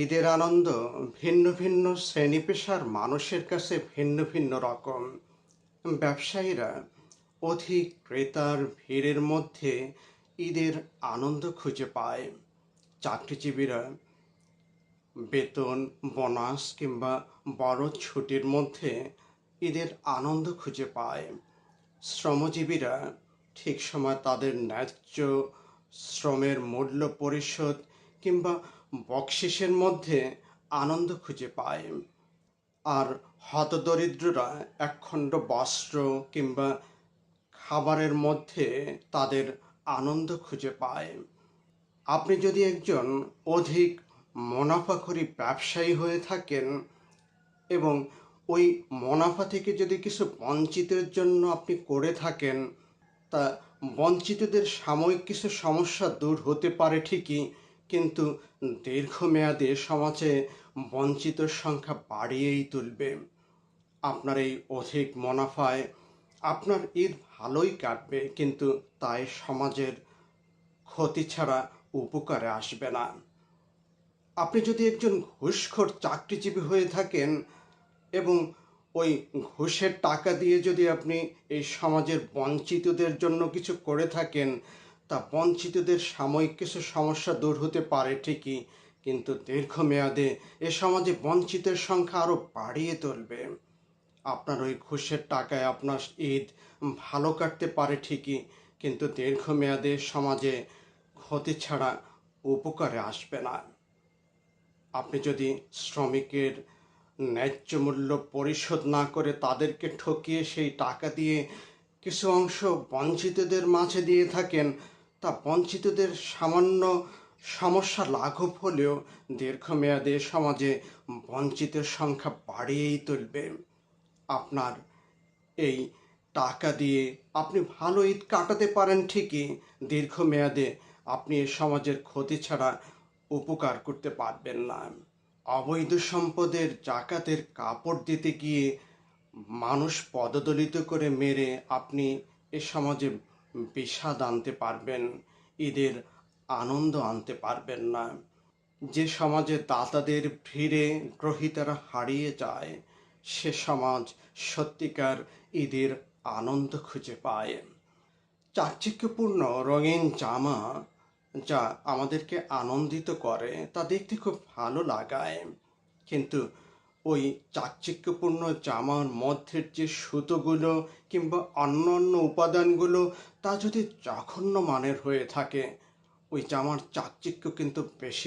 ঈদের আনন্দ ভিন্ন ভিন্ন শ্রেণি পেশার মানুষের কাছে ভিন্ন ভিন্ন রকম। ব্যবসায়ীরা অধিক ক্রেতার ভিড়ের মধ্যে ঈদের আনন্দ খুঁজে পায়। চাকরিজীবীরা বেতন, বোনাস কিংবা বড় ছুটির মধ্যে ঈদের আনন্দ খুঁজে পায়। শ্রমজীবীরা ঠিক সময় তাদের ন্যায্য শ্রমের মূল্য পরিশোধ কিংবা বকশিসের মধ্যে আনন্দ খুঁজে পায়। আর হতদরিদ্ররা একখণ্ড বস্ত্র কিংবা খাবারের মধ্যে তাদের আনন্দ খুঁজে পায়। আপনি যদি একজন অধিক মুনাফাখরি ব্যবসায়ী হয়ে থাকেন এবং ওই মুনাফা থেকে যদি কিছু বঞ্চিতের জন্য আপনি করে থাকেন, তা বঞ্চিতদের সাময়িক কিছু সমস্যা দূর হতে পারে ঠিকই কিন্তু দীর্ঘমেয়াদে সমাজে বঞ্চিত সংখ্যা বাড়িয়েই তুলবে। আপনার এই অধিক মুনাফায় আপনার ঈদ ভালোই কাটবে, কিন্তু তাই সমাজের ক্ষতি ছাড়া উপকারে আসবে না। আপনি যদি একজন ঘুষখোর চাকরিজীবী হয়ে থাকেন এবং ওই ঘুষের টাকা দিয়ে যদি আপনি এই সমাজের বঞ্চিতদের জন্য কিছু করে থাকেন তা বঞ্চিতদের সাময়িক কিছু সমস্যা দূর হতে পারে ঠিকই, কিন্তু দীর্ঘমেয়াদে এ সমাজে বঞ্চিতের সংখ্যা আরও বাড়িয়ে তুলবে। আপনার ওই ঘুষের টাকায় আপনার ঈদ ভালো কাটতে পারে ঠিকই, কিন্তু দীর্ঘমেয়াদে সমাজে ক্ষতি ছাড়া উপকারে আসবে না। আপনি যদি শ্রমিকের ন্যায্য মূল্য পরিশোধ না করে তাদেরকে ঠকিয়ে সেই টাকা দিয়ে কিছু অংশ বঞ্চিতদের মাঝে দিয়ে থাকেন তা বঞ্চিতদের সামান্য সমস্যা লাঘব হলেও দীর্ঘমেয়াদে সমাজে বঞ্চিতের সংখ্যা বাড়িয়েই তুলবে। আপনার এই টাকা দিয়ে আপনি ভালো ঈদ কাটাতে পারেন ঠিকই, দীর্ঘমেয়াদে আপনি এ সমাজের ক্ষতি ছাড়া উপকার করতে পারবেন না। অবৈধ সম্পদের জাকাতের কাপড় দিতে গিয়ে মানুষ পদদলিত করে মেরে আপনি এ সমাজে বিষাদ আনতে পারবেন, ঈদের আনন্দ আনতে পারবেন না। যে সমাজে দাতাদের ভিড়ে গ্রহিতারা হারিয়ে যায়, সে সমাজ সত্যিকার ঈদের আনন্দ খুঁজে পায়। চাকচিক্যপূর্ণ রঙিন জামা যা আমাদেরকে আনন্দিত করে, তা দেখতে খুব ভালো লাগায়। কিন্তু ওই চাকচিক্যপূর্ণ জামার মধ্যের যে সুতোগুলো কিংবা অন্য অন্য উপাদানগুলো তা যদি জঘন্য মানের হয়ে থাকে, ওই জামার চাকচিক্য কিন্তু বেশি